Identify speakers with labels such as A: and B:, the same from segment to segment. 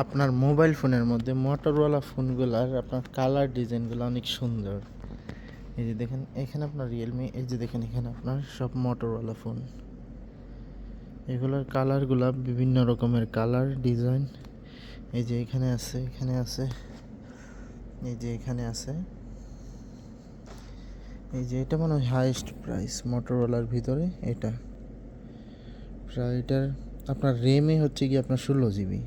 A: আপনার মোবাইল ফোনের মধ্যে মোটরওয়ালা ফোনগুলার আপনার কালার ডিজাইনগুলো অনেক সুন্দর। এই যে দেখেন, এখানে আপনার রিয়েলমি এই যে দেখেন এখানে আপনার সব মোটরওয়ালা ফোন। এগুলোর কালারগুলা বিভিন্ন রকমের কালার ডিজাইন এই যে এখানে আছে এখানে আছে, এই যে এখানে আছে। এই যে এটা মনে হয় হাইয়েস্ট প্রাইস মোটরওয়ালার ভিতরে, এটা। প্রায় এটার, আপনার রেমে হচ্ছে কি আপনার ষোলো জিবি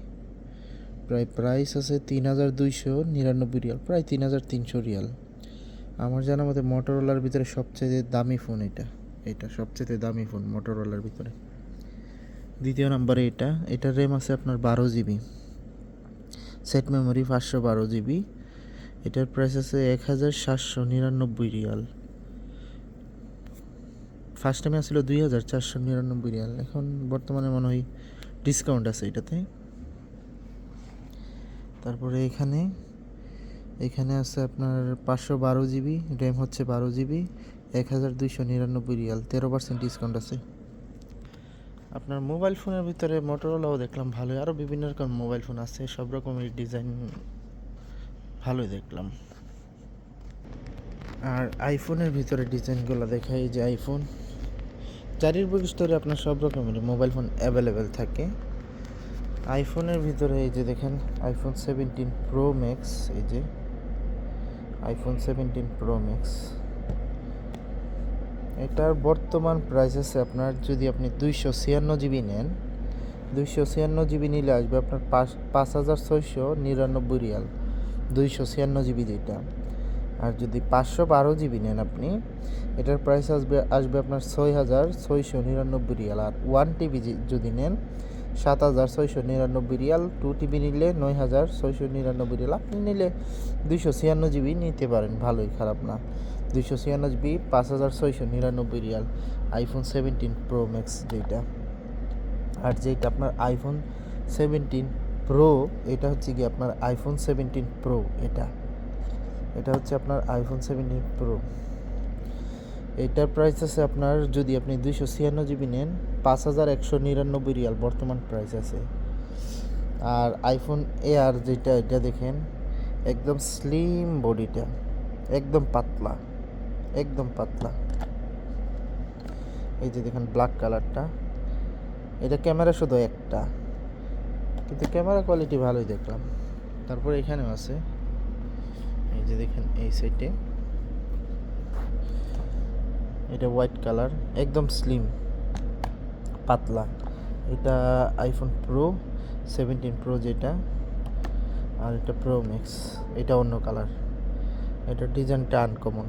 A: প্রায় প্রাইস আছে তিন হাজার দুইশো নিরানব্বই রিয়াল, প্রায় তিন হাজার তিনশো রিয়াল। আমার জানা মতে মোটরওয়ালার ভিতরে সবচেয়ে দামি ফোন এটা এটা সবচেয়ে দামি ফোন মোটরওয়ালার ভিতরে। দ্বিতীয় নাম্বারে এটা, এটার র্যাম আছে আপনার বারো জিবি। সেট মেমোরি পাঁচশো বারো জিবি। এটার প্রাইস আছে এক হাজার সাতশো নিরানব্বই রিয়াল। ফার্স্ট টাইমে আসছিল দুই হাজার চারশো নিরানব্বই রিয়াল। এখন বর্তমানে মনে হয় ডিসকাউন্ট আছে এটাতে। তারপরে এখানে এখানে আছে আপনার পাঁচশো বারো জিবি, র্যাম হচ্ছে বারো জিবি, এক হাজার দুইশো নিরানব্বই রিয়াল, তেরো পার্সেন্ট ডিসকাউন্ট আছে। আপনার মোবাইল ফোনের ভিতরে মোটরওয়ালাও দেখলাম ভালোই আরও বিভিন্ন রকম মোবাইল ফোন আছে, সব রকমের ডিজাইন ভালোই দেখলাম। আর আইফোনের ভিতরে ডিজাইনগুলো দেখাই যে আইফোন চারির বুক স্তরে আপনার সব রকমের মোবাইল ফোন অ্যাভেলেবেল থাকে। আইফোনের ভিতরে এই যে দেখেন, আইফোন সেভেন্টিন প্রো ম্যাক্স এই যে আইফোন সেভেন্টিন প্রো ম্যাক্স এটার বর্তমান প্রাইস আছে আপনার যদি আপনি দুইশো ছিয়ান্ন জিবি নেন, দুইশো ছিয়ান্ন জিবি নিলে আসবে আপনার পাঁচ পাঁচ হাজার ছয়শো নিরানব্বই রিয়াল, দুইশো ছিয়ান্ন জিবি যেটা আর যদি পাঁচশো বারো জিবি নেন আপনি, এটার প্রাইস আসবে আসবে আপনার ছয় হাজার ছয়শো নিরানব্বই রিয়াল। আর ওয়ান টিবি যদি নেন সাত হাজার ছয়শো নিরানব্বই রিয়াল। টু টিবি নিলে নয় হাজার ছয়শো নিরানব্বই রিয়াল। আপনি নিলে দুইশো ছিয়ান্ন জিবি নিতে পারেন। ভালোই, খারাপ না। দুইশো ছিয়ান্ন জিবি, পাঁচ হাজার ছয়শো নিরানব্বই রিয়াল। আইফোন সেভেন্টিন প্রো ম্যাক্স যেটা আর যেটা আপনার আইফোন সেভেন্টিন প্রো এটা হচ্ছে কি আপনার আইফোন সেভেন্টিন প্রো এটা। এটা হচ্ছে আপনার আইফোন সেভেন্টিন প্রো এটার প্রাইস আছে আপনার যদি আপনি দুইশো ছিয়ান্ন জিবি নেন, পাঁচ হাজার একশো নিরানব্বই রিয়াল বর্তমান প্রাইস আছে। আর আইফোন এয়ার যেটা, এটা দেখেন, একদম স্লিম বডিটা একদম পাতলা একদম পাতলা। এই যে দেখেন ব্ল্যাক কালারটা এটা ক্যামেরা শুধু একটা, কিন্তু ক্যামেরা কোয়ালিটি ভালোই দেখলাম। তারপর এখানেও আছে, এই যে দেখেন এই সাইডে এটা হোয়াইট কালার একদম স্লিম পাতলা। এটা আইফোন প্রো সেভেন্টিন প্রো যেটা, আর এটা প্রো ম্যাক্স এটা অন্য কালার এটা ডিজাইনটা আনকমন